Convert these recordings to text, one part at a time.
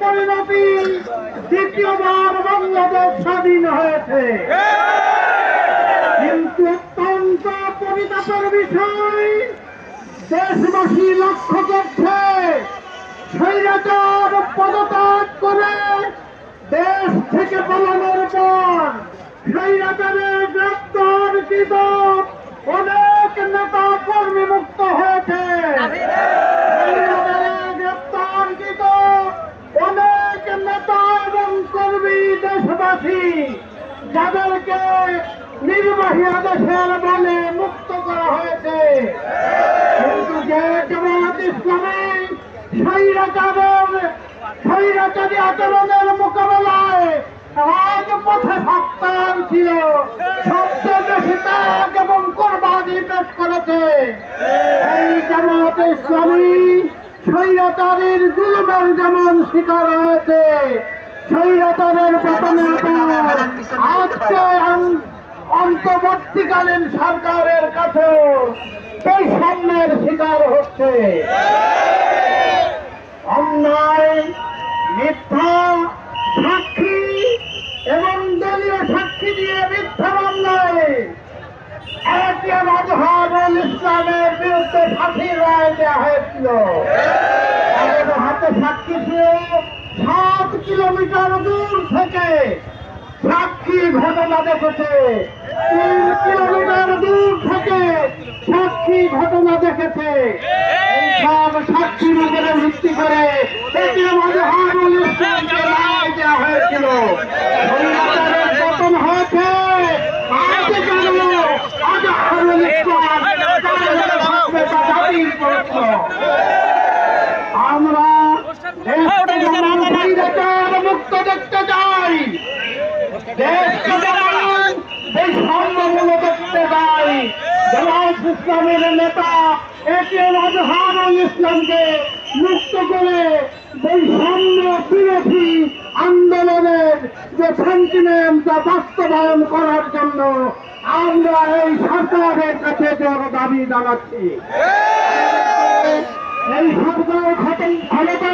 পরিণতি দ্বিতীয়বার বাংলাদেশ স্বাধীন হয়েছে। কিন্তু অত্যন্ত পরিতাপের বিষয় দেশবাসী লক্ষ্য করছে স্বৈরাচার পদত্যাগ করে দেশ থেকে পালানোর পর স্বৈরাচারের গ্রেপ্তারকৃত অনেক নেতা কর্মী মুক্ত হয়েছে। যাদেরকে নির্বাহী আদেশের বলে মুক্ত করা হয়েছে। কিন্তু যে জামাত ইসলামী স্বৈরাচারী আচরণের মোকাবেলায় রাজপথে সপ্তাহ ছিল। সবচেয়ে বেশি ত্যাগ এবং কোরবানি পেশ করেছে। এই জামাত ইসলামী স্বৈরাচারীর জুলুমের যেমন শিকার হয়েছে, স্বৈরাচারের পতনের পর আজকে অন্তর্বর্তীকালীন সরকারের কাছেও সেই সামনের শিকার হচ্ছে। ইসলামের বিরুদ্ধে ফাঁসির রায় দেওয়া হয়েছিল। হাতে সাক্ষী ছিল সাত কিলোমিটার দূর থেকে সাক্ষী ঘটনা দেখেছে। তিন কিলোমিটার দূর থেকে সাক্ষী ঘটনা দেখেছে। সব সাক্ষীর উপরে ভিত্তি করে এটিএম আজহারুল ইসলামকে রায় দেওয়া হয়েছিল সৈন্যতারের পতন হয়েছে আজ কেন আজহারুল ইসলাম থাকবে তা জাতির আমরা স্বৈরাচার মুক্ত দেখতে চাই। দেখতে চাই। জামাত ইসলামের নেতা এটিএম আজহারুল ইসলামকে মুক্ত করে বৈষম্য বিরোধী আন্দোলনের যে সেন্টিমেন্ট তা বাস্তবায়ন করার জন্য আমরা এই সরকারের কাছে জোর দাবি জানাচ্ছি। এই সরকার ক্ষমতা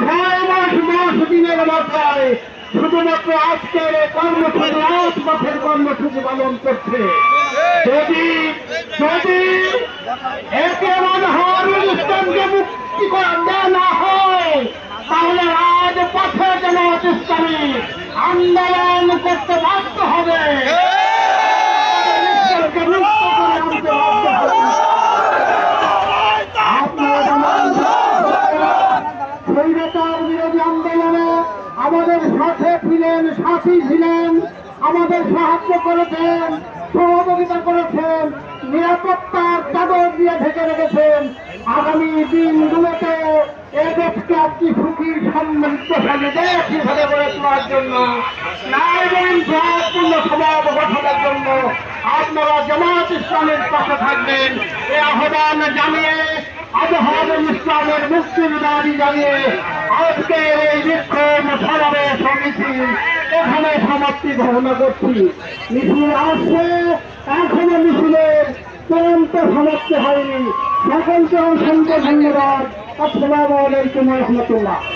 ছয় মাস, দশ দিনের মাথায় শুধুমাত্র আজকের কর্মসূচি আট মাসের কর্মসূচি পালন করছে। যদি যদি একে হারুল ইসলামকে মুক্তি করে না হয়, তাহলে রাজপথে জামাত আন্দোলন করতে বাধ্য হবে ইসলামকে মুক্ত করে আনতে বাধ্য হবে স্বৈরাচার বিরোধী আন্দোলনে আমাদের সাথে ছিলেন সাথী ছিলেন, আমাদের সাহায্য করেছেন, সহযোগিতা করেছেন, নিরাপত্তার চাদর দিয়ে ঢেকে রেখেছেন। আগামী দিনগুলোতে এ দেশকে একটি সুখীর সমৃদ্ধশালী দেশ গঠনের জন্য। আপনারা জামাত ইসলামের পাশে থাকবেন। এ আহ্বান জানিয়ে আবহাওয়ার ইসলামের মুক্তির দাবি জানিয়ে আজকের এই বিক্ষোভ সমাবেশ মিছিল এখানে সমাপ্তি ঘোষণা করছি। মিছিল আসছে, এখনও মিছিলের চূড়ান্ত সমাপ্তি হয়নি। সকলকে অসংখ্য ধন্যবাদ। আসসালামু আলাইকুম রহমতুল্লাহ।